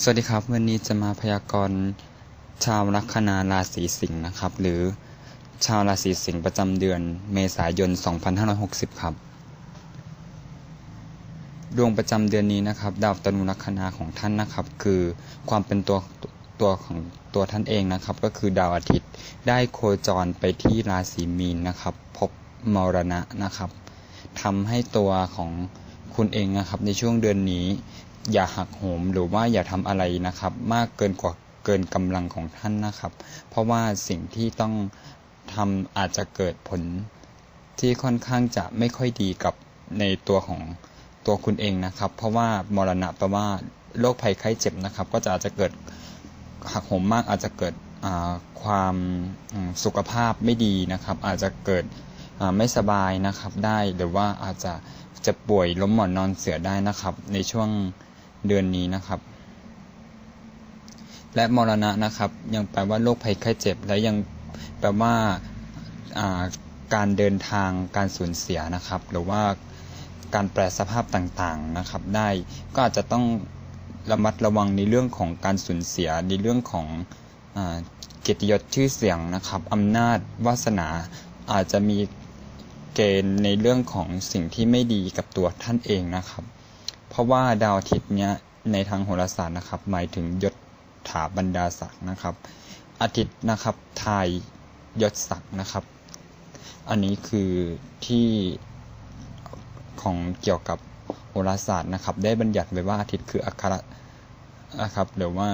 สวัสดีครับ วันนี้จะมาพยากรณ์ชาวลัคนาราศีสิงห์นะครับ หรือชาวราศีสิงห์ประจำเดือนเมษายน 2560 ครับ ดวงประจำเดือนนี้นะครับ ดาวตนุลัคนาของท่านนะครับ คือความเป็นตัวตัวของตัวท่านเองนะครับ ก็คือดาวอาทิตย์ได้โคจรไปที่ราศีมีนนะครับ พบมรณะนะครับทำให้ตัวของคุณเองนะครับในช่วงเดือนนี้ อย่าหักโหมหรือว่าอย่าทำอะไรนะครับ มากเกินกว่าเกินกำลังของท่านนะครับ เพราะว่าสิ่งที่ต้องทำอาจจะเกิดผลที่ค่อนข้างจะไม่ค่อยดีกับในตัวของตัวคุณเองนะครับ เพราะว่ามรณะแปลว่าโรคภัยไข้เจ็บนะครับ ก็จะอาจจะเกิดหักโหมมากอาจจะเกิดความสุขภาพไม่ดีนะครับ อาจจะเกิดไม่สบายนะครับได้หรือว่าอาจจะจะป่วยล้มหมอนนอนเสือได้นะครับ ในช่วง เดือนนี้นะครับ และมรณะนะครับ ยังแปลว่าโรคภัยไข้เจ็บ และยังแปลว่าการเดินทางการสูญเสียนะครับ หรือว่าการแปลสภาพต่างๆนะครับ ได้ก็อาจจะต้องระมัดระวังในเรื่องของการสูญเสียในเรื่องของเกียรติยศชื่อเสียงนะครับอำนาจวาสนาอาจจะมีเกณฑ์ในเรื่องของสิ่งที่ไม่ดีกับตัวท่านเองนะครับ เพราะว่าดาวอาทิตย์เนี้ยในทางโหราศาสตร์นะครับ หมายถึงยศถาบรรดาศักดิ์นะครับ อาทิตย์นะครับทายยศศักดิ์นะครับ อันนี้คือที่ของเกี่ยวกับโหราศาสตร์นะครับ ได้บัญญัติไว้ว่าอาทิตย์คืออัคระนะครับหรือว่า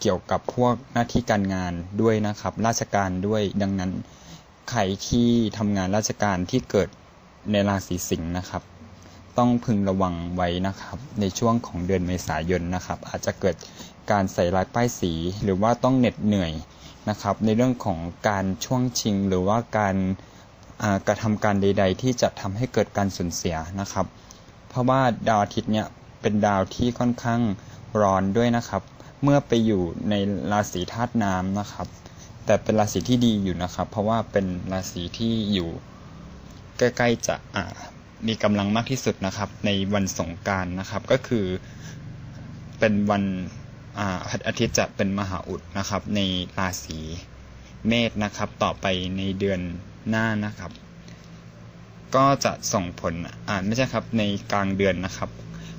เกี่ยวกับพวกหน้าที่การงานด้วยนะครับ ราชการด้วยดังนั้นใครที่ทำงานราชการที่เกิดในราศีสิงห์นะครับ ต้องพึงระวังไว้นะครับ ในช่วงของเดือนเมษายนนะครับ อาจจะเกิดการใส่ลายป้ายสี หรือว่าต้องเหน็ดเหนื่อยนะครับ ในเรื่องของการช่วงชิง หรือว่าการกระทำการใด ๆ ที่จะทำให้เกิดการสูญเสียนะครับ เพราะว่าดาวอาทิตย์เนี่ยเป็นดาวที่ค่อนข้างร้อนด้วยนะครับ เมื่อไปอยู่ในราศีธาตุน้ำนะครับ แต่เป็นราศีที่ดีอยู่นะครับ เพราะว่าเป็นราศีที่อยู่ใกล้ๆจะอ่า มีกำลังมากที่สุดนะครับ ในวันสงการนะครับ ก็คือเป็นวันอาทิตย์จะเป็นมหาอุดนะครับ ในราศีเมษนะครับ ต่อไปในเดือนหน้านะครับ ก็จะส่งผลอ่าไม่ใช่ครับในกลางเดือนนะครับ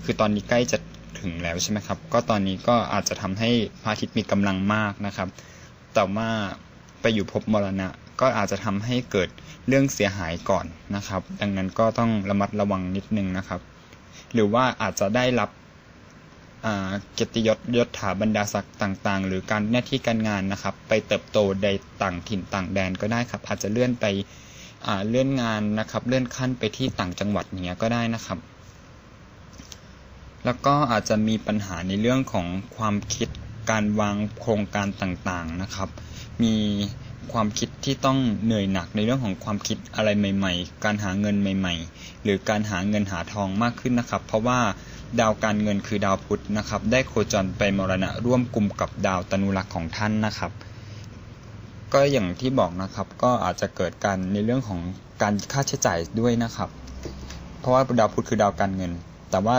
คือตอนนี้ใกล้จะถึงแล้วใช่ไหมครับ ก็ตอนนี้ก็อาจจะทำให้พระอาทิตย์มีกำลังมากนะครับ แต่ว่าไปอยู่พบมรณะ ก็อาจจะทำให้เกิดเรื่องเสียหายก่อนนะครับ ดังนั้นก็ต้องระมัดระวังนิดนึงนะครับ หรือว่าอาจจะได้รับเกียรติยศยศถาบรรดาศักดิ์ต่างๆ หรือการหน้าที่การงานนะครับ ไปเติบโตในต่างถิ่นต่างแดนก็ได้ครับ อาจจะเลื่อนไปเลื่อนงานนะครับ เลื่อนขั้นไปที่ต่างจังหวัดเนี้ยก็ได้นะครับ แล้วก็อาจจะมีปัญหาในเรื่องของความคิดการวางโครงการต่างๆนะครับ มี ความคิดที่ต้องเหนื่อยหนักในเรื่องของความคิดอะไรใหม่ ๆ การหาเงินใหม่ ๆ หรือการหาเงินหาทองมากขึ้นนะครับ เพราะว่าดาวการเงินคือดาวพุธนะครับ ได้โคจรไปมรณะร่วมกลุ่มกับดาวตนุรักษ์ของท่านนะครับ ก็อย่างที่บอกนะครับก็อาจจะเกิดการในเรื่องของการค่าใช้จ่ายด้วยนะครับ เพราะว่าดาวพุธคือดาวการเงิน แต่ว่า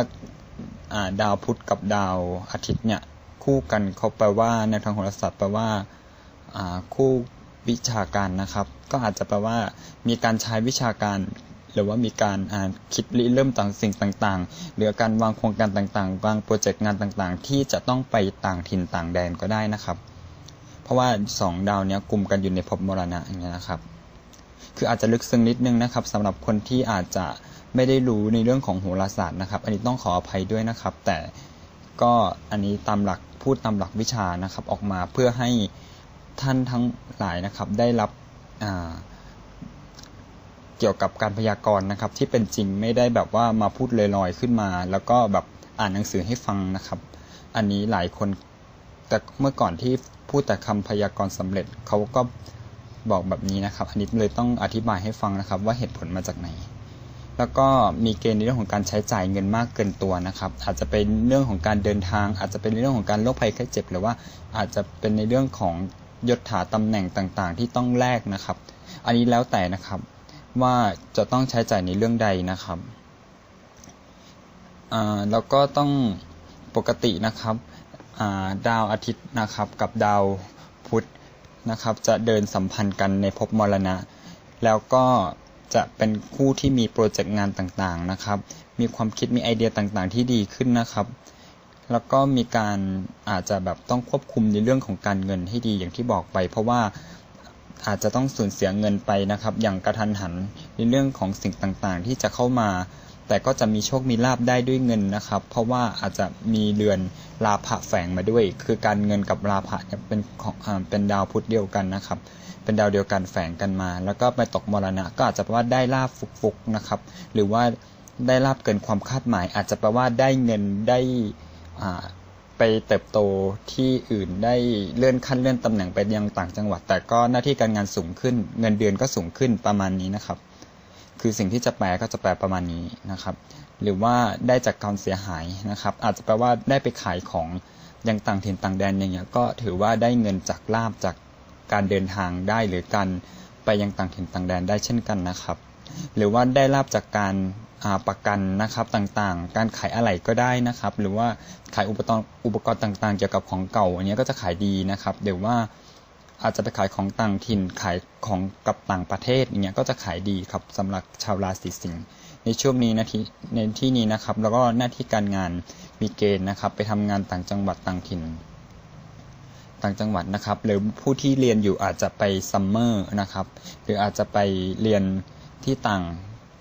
ดาวพุธกับดาวอาทิตย์เนี่ยคู่กันเขาแปลว่าในทางโหราศาสตร์แปลว่าคู่ วิชาการนะครับ ก็อาจจะแปลว่า มีการใช้วิชาการ หรือว่ามีการคิดริเริ่มต่างสิ่งต่างๆ หรือการวางโครงการต่างๆ วางโปรเจกต์งานต่างๆ ที่จะต้องไปต่างถิ่นต่างแดนก็ได้นะครับ เพราะว่า 2 ดาวนี้กลุ่มกันอยู่ในภพมรณะอย่างเงี้ยนะครับ คืออาจจะลึกซึ้งนิดนึงนะครับสำหรับคนที่อาจจะไม่ได้รู้ในเรื่องของโหราศาสตร์นะครับ อันนี้ต้องขออภัยด้วยนะครับ แต่ก็อันนี้ตามหลักพูดตามหลักวิชานะครับ ออกมาเพื่อให้ ท่านทั้งหลายนะครับได้รับเกี่ยวกับการพยากรณ์นะครับ ที่เป็นจริงไม่ได้แบบว่ามาพูดลอยๆขึ้นมา แล้วก็แบบอ่านหนังสือให้ฟังนะครับ อันนี้หลายคนแต่เมื่อก่อนที่พูดแต่คำพยากรณ์สำเร็จเขาก็บอกแบบนี้นะครับ อันนี้เลยต้องอธิบายให้ฟังนะครับ ว่าเหตุผลมาจากไหน แล้วก็มีเกณฑ์ในเรื่องของการใช้จ่ายเงินมากเกินตัวนะครับ อาจจะเป็นเรื่องของการเดินทาง อาจจะเป็นเรื่องของการโรคภัยไข้เจ็บ หรือว่าอาจจะเป็นในเรื่องของ ยศถาตำแหน่งต่างๆ ที่ต้องแลกนะครับ อันนี้แล้วแต่นะครับว่าจะต้องใช้จ่ายในเรื่องใดนะครับแล้วก็ต้องปกตินะครับาดาวอาทิตย์นะครับกับดาวพุธนะครับจะเดินสัมพันธ์กันในภพมรณะ แล้วก็จะเป็นคู่ที่มีโปรเจกต์งานต่างๆนะครับ มีความคิดมีไอเดียต่างๆ ที่ดีขึ้นนะครับ แล้วก็มีการอาจจะแบบต้องควบคุมในเรื่องของการเงินให้ดีอย่างที่บอกไป เพราะว่าอาจจะต้องสูญเสียเงินไปนะครับ อย่างกระทันหันในเรื่องของสิ่งต่างๆ ที่จะเข้ามา แต่ก็จะมีโชคมีลาบได้ด้วยเงินนะครับ เพราะว่าอาจจะมีเรือนลาภะแฝงมาด้วย คือการเงินกับลาภะเป็นของเป็นดาวพุธเดียวกันนะครับ เป็นดาวเดียวกันแฝงกันมา แล้วก็ไปตกมรณะ ก็อาจจะแปลว่าได้ลาบฟุกๆนะครับ หรือว่าได้ลาบเกินความคาดหมาย อาจจะแปลว่าได้เงินได้ ไปเติบโตที่อื่นได้เลื่อนขั้นเลื่อนตำแหน่งไปยังต่างจังหวัด แต่ก็หน้าที่การงานสูงขึ้น เงินเดือนก็สูงขึ้นประมาณนี้นะครับ คือสิ่งที่จะแปลก็จะแปลประมาณนี้นะครับ หรือว่าได้จากการเสียหายนะครับ อาจจะแปลว่าได้ไปขายของยังต่างถิ่นต่างแดนอย่างเงี้ยก็ถือว่าได้เงินจากลาบจากการเดินทางได้หรือการไปยังต่างถิ่นต่างแดนได้เช่นกันนะครับ หรือว่าได้ลาบจากการ ประกันนะครับต่างๆ การขายอะไหล่ก็ได้นะครับ หรือว่าขายอุปกรณ์อุปกรณ์ต่างๆ เกี่ยวกับของเก่าอันนี้ก็จะขายดีนะครับหรือว่าอาจจะไปขายของต่างถิ่นขายของกับต่างประเทศอย่างเงี้ยก็จะขายดีครับสำหรับชาวราศีสิงห์ในช่วงนี้นะที่ในที่นี้นะครับ แล้วก็หน้าที่การงานมีเกณฑ์นะครับ ไปทำงานต่างจังหวัดต่างถิ่น ต่างจังหวัดนะครับ หรือผู้ที่เรียนอยู่อาจจะไปซัมเมอร์นะครับ หรืออาจจะไปเรียนที่ต่าง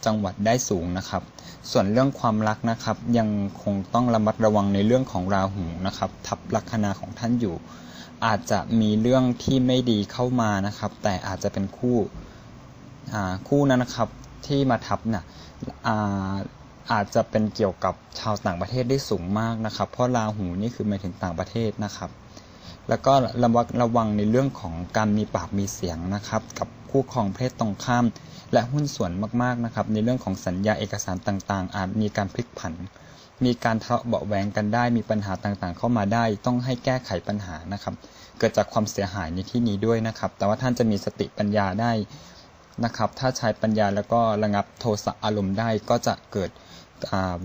จังหวัดได้สูงนะครับ ส่วนเรื่องความรักนะครับ ยังคงต้องระมัดระวังในเรื่องของราหูนะครับ ทับลัคนาของท่านอยู่ อาจจะมีเรื่องที่ไม่ดีเข้ามานะครับ แต่อาจจะเป็นคู่คู่นั้นนะครับที่มาทับน่ะอ่าอาจจะเป็นเกี่ยวกับชาวต่างประเทศได้สูงมากนะครับ เพราะราหูนี่คือหมายถึงต่างประเทศนะครับ แล้วก็ระวังระวังในเรื่องของการมีปากมีเสียงนะครับ กับคู่ครองเพศตรงข้าม และหุ้นส่วนมากๆนะครับ ในเรื่องของสัญญาเอกสารต่างๆ อาจมีการพลิกผัน มีการทะเลาะเบาแวงกันได้ มีปัญหาต่างๆ เข้ามาได้ ต้องให้แก้ไขปัญหานะครับ เกิดจากความเสียหายในที่นี้ด้วยนะครับ แต่ว่าท่านจะมีสติปัญญาได้นะครับ ถ้าใช้ปัญญาแล้วก็ระงับโทสะอารมณ์ได้ก็จะเกิด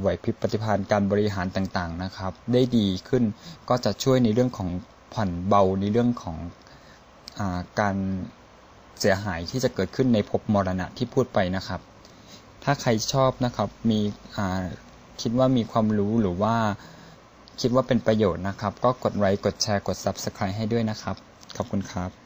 ไหวพริบปฏิภาณการบริหารต่างๆนะครับ ได้ดีขึ้นก็จะช่วยในเรื่องของผ่อนเบาในเรื่องของอการ เสียหายที่จะเกิดขึ้นในภพมรณะที่พูดไปนะครับ ถ้าใครชอบนะครับมีคิดว่ามีความรู้หรือว่าคิดว่าเป็นประโยชน์นะครับ ก็กดไลค์กดแชร์กด Subscribe ให้ด้วยนะครับ ขอบคุณครับ